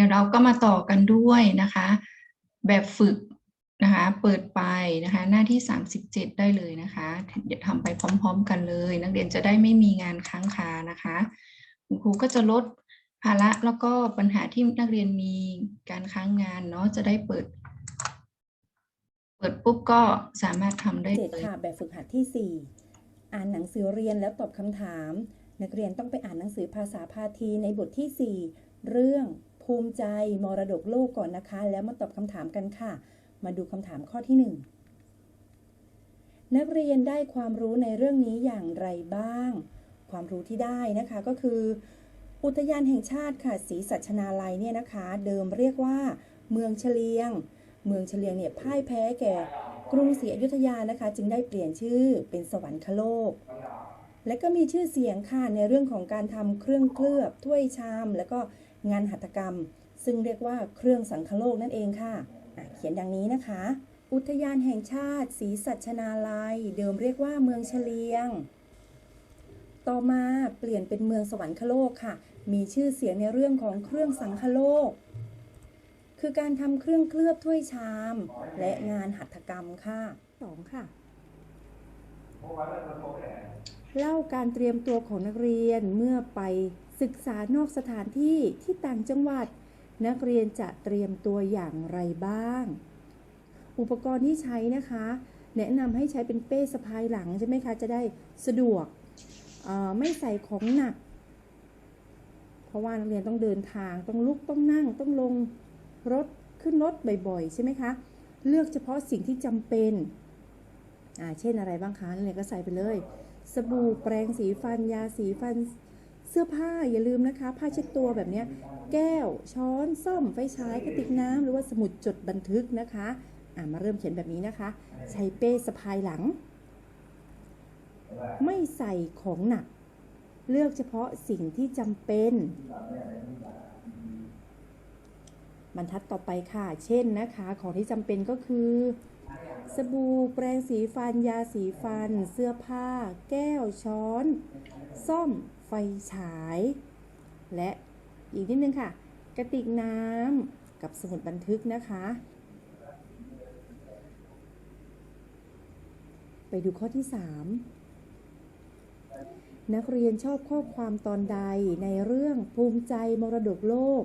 ดี๋ยวเราก็มาต่อกันด้วยนะคะ แบบฝึกนะคะ เปิดไปนะคะ หน้าที่ 37 ได้เลยนะคะ เดี๋ยวทำไปพร้อม ๆ กันเลย นักเรียนจะได้ไม่มีงานค้างคานะคะคุณครูก็จะลดภาระแล้วก็ปัญหาที่นักเรียนมีการค้างงานเนาะจะได้เปิด เปิดปุ๊บก็สามารถทำได้เจ็ดเลยค่ะแบบฝึกหัดที่ 4 อ่านหนังสือเรียนแล้วตอบคำถาม นักเรียนต้องไปอ่านหนังสือภาษาพาทีในบทที่ 4 เรื่อง ภูมิใจมรดกโลกก่อนนะคะ แล้วมาตอบคำถามกันค่ะ มาดูคำถามข้อที่ 1 นักเรียนได้ความรู้ในเรื่องนี้อย่างไรบ้าง ความรู้ที่ได้นะคะก็คือ อุทยานแห่งชาติค่ะศรีสัชนาลัยเนี่ยนะคะ เดิมเรียกว่า เมืองเฉลียง เมืองเฉลียงเนี่ยพ่ายแพ้แก่กรุงศรีอยุธยานะคะ จึงได้เปลี่ยนชื่อเป็นสวรรคโลก และก็มีชื่อเสียงค่ะในเรื่องของการทำเครื่องเคลือบถ้วยชาม แล้วก็ งานหัตถกรรม ซึ่งเรียกว่าเครื่องสังคโลกนั่นเองค่ะ เขียนดังนี้นะคะ อุทยานแห่งชาติศรีสัชนาลัย เดิมเรียกว่าเมืองเฉลียง ต่อมาเปลี่ยนเป็นเมืองสวรรคโลกค่ะ มีชื่อเสียงในเรื่องของเครื่องสังคโลก คือการทำเครื่องเคลือบถ้วยชาม และงานหัตถกรรมค่ะสองค่ะ เล่าการเตรียมตัวของนักเรียนเมื่อไปศึกษานอกสถานที่ที่ต่างจังหวัด นักเรียนจะเตรียมตัวอย่างไรบ้าง อุปกรณ์ที่ใช้นะคะ แนะนำให้ใช้เป็นเป้สะพายหลังใช่ไหมคะจะได้สะดวกไม่ใส่ของหนัก เพราะว่านักเรียนต้องเดินทางต้องลุกต้องนั่งต้องลงรถขึ้นรถบ่อยๆ ใช่ไหมคะ เลือกเฉพาะสิ่งที่จำเป็น เช่นอะไรบ้างคะนักเรียนก็ใส่ไปเลย สบู่แปรงสีฟันยาสีฟันเสื้อผ้าอย่าลืมนะคะ ผ้าเช็ดตัวแบบนี้แก้วช้อนส้อมไฟฉายกระติกน้ำหรือว่าสมุดจดบันทึกนะคะอ่ามาเริ่มเขียนแบบนี้นะคะ ใช้เป้สะพายหลัง ไม่ใส่ของหนัก เลือกเฉพาะสิ่งที่จำเป็นบรรทัดต่อไปค่ะ เช่นนะคะ ของที่จำเป็นก็คือ สบู่แปรงสีฟันยาสีฟัน เสื้อผ้า แก้วช้อน ซ่อมไฟฉาย และอีกนิดนึงค่ะ กระติกน้ำกับสมุดบันทึกนะคะ ไปดูข้อที่ 3 นักเรียนชอบข้อความตอนใดในเรื่องภูมิใจมรดกโลก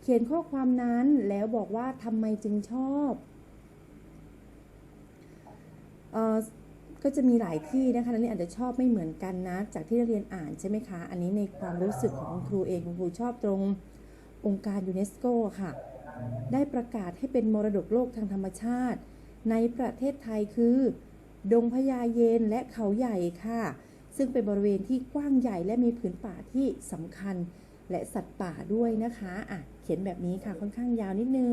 เขียนข้อความนั้นแล้วบอกว่าทำไมจึงชอบ ก็จะมีหลายที่นะคะนักเรียนอาจจะชอบไม่เหมือนกันนะ จากที่นักเรียนอ่านใช่ไหมคะ อันนี้ในความรู้สึกของครูเองครูชอบตรงองค์การยูเนสโกค่ะ ได้ประกาศให้เป็นมรดกโลกทางธรรมชาติ ในประเทศไทยคือ ดงพญาเย็นและเขาใหญ่ค่ะ ซึ่งเป็นบริเวณที่กว้างใหญ่และมีผืนป่าที่สำคัญและสัตว์ป่าด้วยนะคะอะเขียนแบบนี้ค่ะค่อนข้างยาวนิดนึง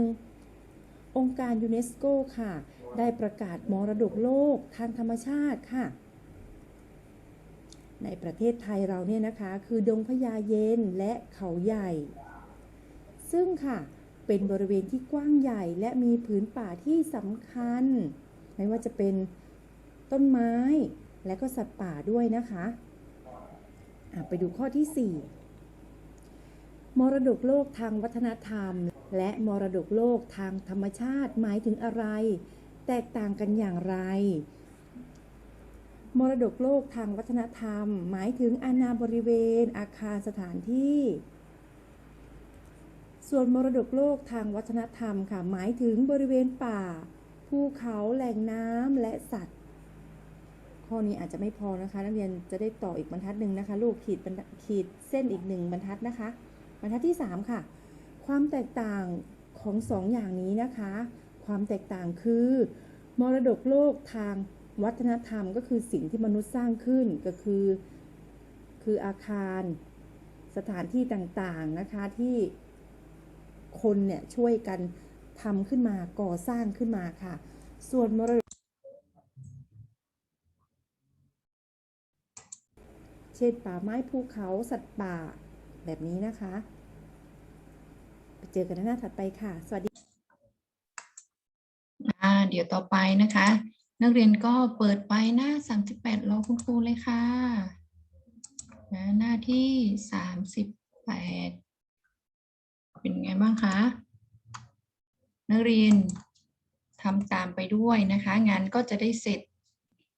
องค์การยูเนสโกค่ะ ได้ประกาศมรดกโลกทางธรรมชาติค่ะ ในประเทศไทยเราเนี่ยนะคะ คือดงพญาเย็นและเขาใหญ่ ซึ่งค่ะเป็นบริเวณที่กว้างใหญ่และมีผืนป่าที่สำคัญ ไม่ว่าจะเป็นต้นไม้และก็สัตว์ป่าด้วยนะคะะไปดูข้อที่ 4 มรดกโลกทางวัฒนธรรม และมรดกโลกทางธรรมชาติหมายถึงอะไร แตกต่างกันอย่างไร มรดกโลกทางวัฒนธรรม หมายถึงอาณาบริเวณ อาคารสถานที่ ส่วนมรดกโลกทางวัฒนธรรมค่ะ หมายถึงบริเวณป่า ภูเขาแหล่งน้ำและสัตว์ ข้อนี้อาจจะไม่พอนะคะ นักเรียนจะได้ต่ออีกบรรทัดหนึ่งนะคะ ลูกขีดขีดเส้นอีกหนึ่งบรรทัดนะคะ บรรทัดที่ 3 ค่ะ ความแตกต่างของสองอย่างนี้นะคะ ความแตกต่างคือ มรดกโลกทางวัฒนธรรมก็คือสิ่งที่มนุษย์สร้างขึ้นก็คือ คืออาคารสถานที่ต่างๆนะคะที่คนเนี่ยช่วยกันทำขึ้นมาก่อสร้างขึ้นมาค่ะ ส่วนมรดกเช่นป่าไม้ภูเขาสัตว์ป่าแบบนี้นะคะ ไปเจอกันหน้าถัดไปค่ะ สวัสดี เดี๋ยวต่อไปนะคะ นักเรียนก็เปิดไปหน้า 38รอคุณครูเลยค่ะหน้าที่ 38 เป็นไงบ้างคะ นักเรียนทำตามไปด้วยนะคะ งานก็จะได้เสร็จ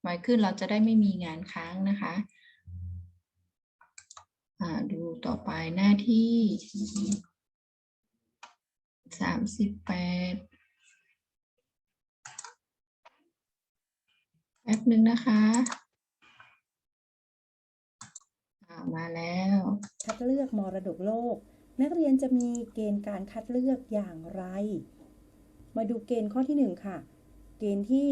ไวขึ้นเราจะได้ไม่มีงานค้างนะคะดูต่อไปหน้าที่ 38 แป๊บหนึ่งนะคะมาแล้วคัดเลือกมรดกโลก นักเรียนจะมีเกณฑ์การคัดเลือกอย่างไร มาดูเกณฑ์ข้อที่หนึ่งค่ะ เกณฑ์ที่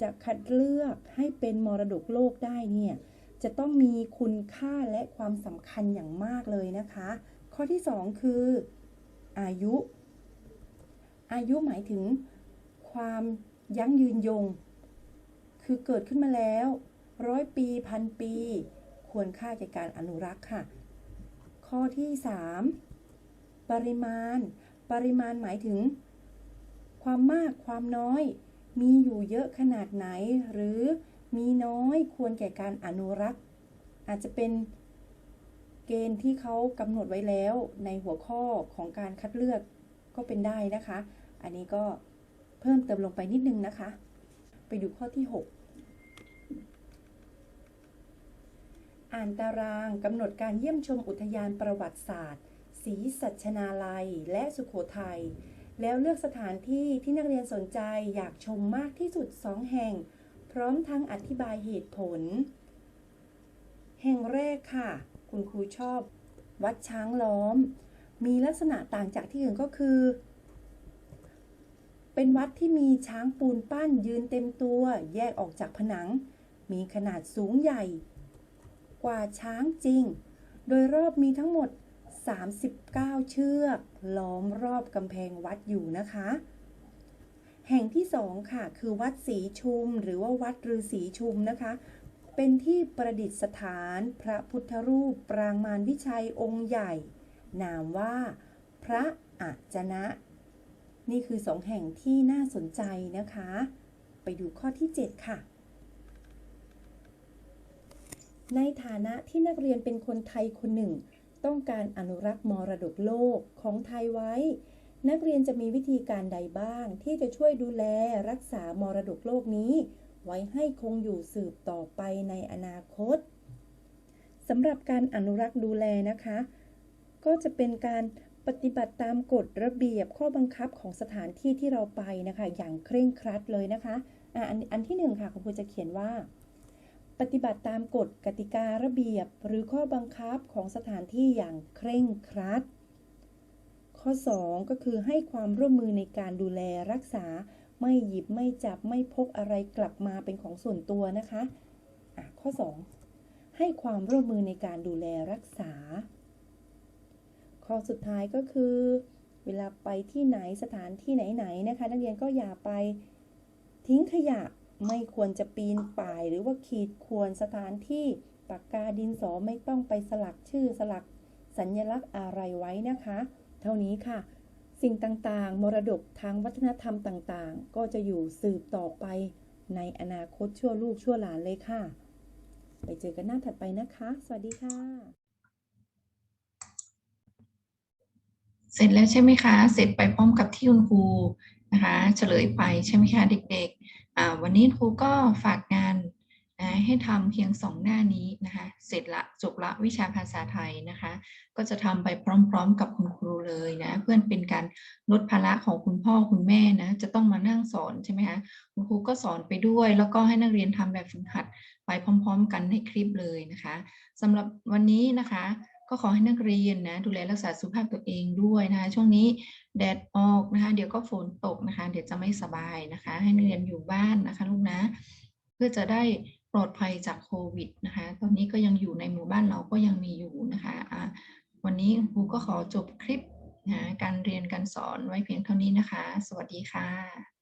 จะคัดเลือกให้เป็นมรดกโลกได้เนี่ยจะต้องมีคุณค่าและความสำคัญอย่างมากเลยนะคะ ข้อที่สองคืออายุ อายุหมายถึงความยั่งยืนยง คือเกิดขึ้นมาแล้ว ร้อยปีพันปี ควรค่าแก่การอนุรักษ์ค่ะ ข้อที่ 3 ปริมาณ ปริมาณหมายถึง ความมากความน้อย มีอยู่เยอะขนาดไหน หรือมีน้อยควรแก่การอนุรักษ์ อาจจะเป็นเกณฑ์ที่เขากำหนดไว้แล้วในหัวข้อของการคัดเลือกก็เป็นได้นะคะ อันนี้ก็เพิ่มเติมลงไปนิดนึงนะคะ ดูข้อที่ 6 อ่านตารางกำหนดการเยี่ยมชมอุทยานประวัติศาสตร์ศรีสัชนาลัย และสุขโขทัย แล้วเลือกสถานที่ที่นักเรียนสนใจอยากชมมากที่สุด2แห่ง พร้อมทั้งอธิบายเหตุผล แห่งแรกค่ะ คุณครูชอบ วัดช้างล้อม มีลักษณะต่างจากที่อื่นก็คือ เป็นวัดที่มีช้างปูนปั้นยืนเต็มตัว แยกออกจากผนัง มีขนาดสูงใหญ่ กว่าช้างจริง โดยรอบมีทั้งหมด 39 เชือก ล้อมรอบกำแพงวัดอยู่นะคะ แห่งที่สองค่ะ คือวัดศรีชุม หรือว่าวัดฤาษีชุมนะคะ เป็นที่ประดิษฐานพระพุทธรูปปรางมารวิชัยองค์ใหญ่ นามว่า พระอัจนะ นี่คือสองแห่งที่น่าสนใจนะคะ ไปดูข้อที่ 7 ค่ะ ในฐานะที่นักเรียนเป็นคนไทยคนหนึ่ง ต้องการอนุรักษ์มรดกโลกของไทยไว้ นักเรียนจะมีวิธีการใดบ้าง ที่จะช่วยดูแลรักษามรดกโลกนี้ ไว้ให้คงอยู่สืบต่อไปในอนาคตสำหรับการอนุรักษ์ดูแลนะคะ ก็จะเป็นการ ปฏิบัติตามกฎระเบียบข้อบังคับของสถานที่ที่เราไปนะคะ อย่างเคร่งครัดเลยนะคะอะอันอันที่หนึ่งค่ะคุณครูจะเขียนว่า ปฏิบัติตามกฎกติการะเบียบหรือข้อบังคับของสถานที่อย่างเคร่งครัด ข้อ 2 ก็คือให้ความร่วมมือในการดูแลรักษาไม่หยิบไม่จับไม่พกอะไรกลับมาเป็นของส่วนตัวนะคะะข้อ 2 ให้ความร่วมมือในการดูแลรักษา ข้อสุดท้ายก็คือ เวลาไปที่ไหนสถานที่ไหนๆนะคะ นักเรียนก็อย่าไปทิ้งขยะไม่ควรจะปีนป่าย หรือว่าขีดควรสถานที่ปากกาดินสอไม่ต้องไปสลักชื่อสลักสัญลักษณ์อะไรไว้นะคะ เท่านี้ค่ะ สิ่งต่างๆ มรดกทางวัฒนธรรมต่างๆ ก็จะอยู่สืบต่อไปในอนาคตชั่วลูกชั่วหลานเลยค่ะ ไปเจอกันหน้าถัดไปนะคะ สวัสดีค่ะ เสร็จแล้วใช่ไหมคะ เสร็จไปพร้อมกับที่คุณครูนะคะเฉลยไปใช่ไหมคะเด็กๆอ่าวันนี้ครูก็ฝากงานนะให้ทำเพียงสองหน้านี้นะคะเสร็จละจบละวิชาภาษาไทยนะคะ ก็จะทำไปพร้อมๆ กับคุณครูเลยนะเพื่อนเป็นการลดภาระของคุณพ่อคุณแม่นะจะต้องมานั่งสอนใช่ไหมคะคุณครูก็สอนไปด้วย แล้วก็ให้นักเรียนทำแบบฝึกหัดไปพร้อม ๆ กันในคลิปเลยนะคะสำหรับวันนี้นะคะ ก็ขอให้นักเรียนนะดูแลรักษาสุขภาพตัวเองด้วยนะคะช่วงนี้แดดออกนะคะ เดี๋ยวก็ฝนตกนะคะ เดี๋ยวจะไม่สบายนะคะ ให้นักเรียนอยู่บ้านนะคะลูกนะ เพื่อจะได้ปลอดภัยจากโควิดนะคะ ตอนนี้ก็ยังอยู่ในหมู่บ้านเราก็ยังมีอยู่นะคะะวันนี้ครูก็ขอจบคลิปนะการเรียนการสอนไว้เพียงเท่านี้นะคะ สวัสดีค่ะ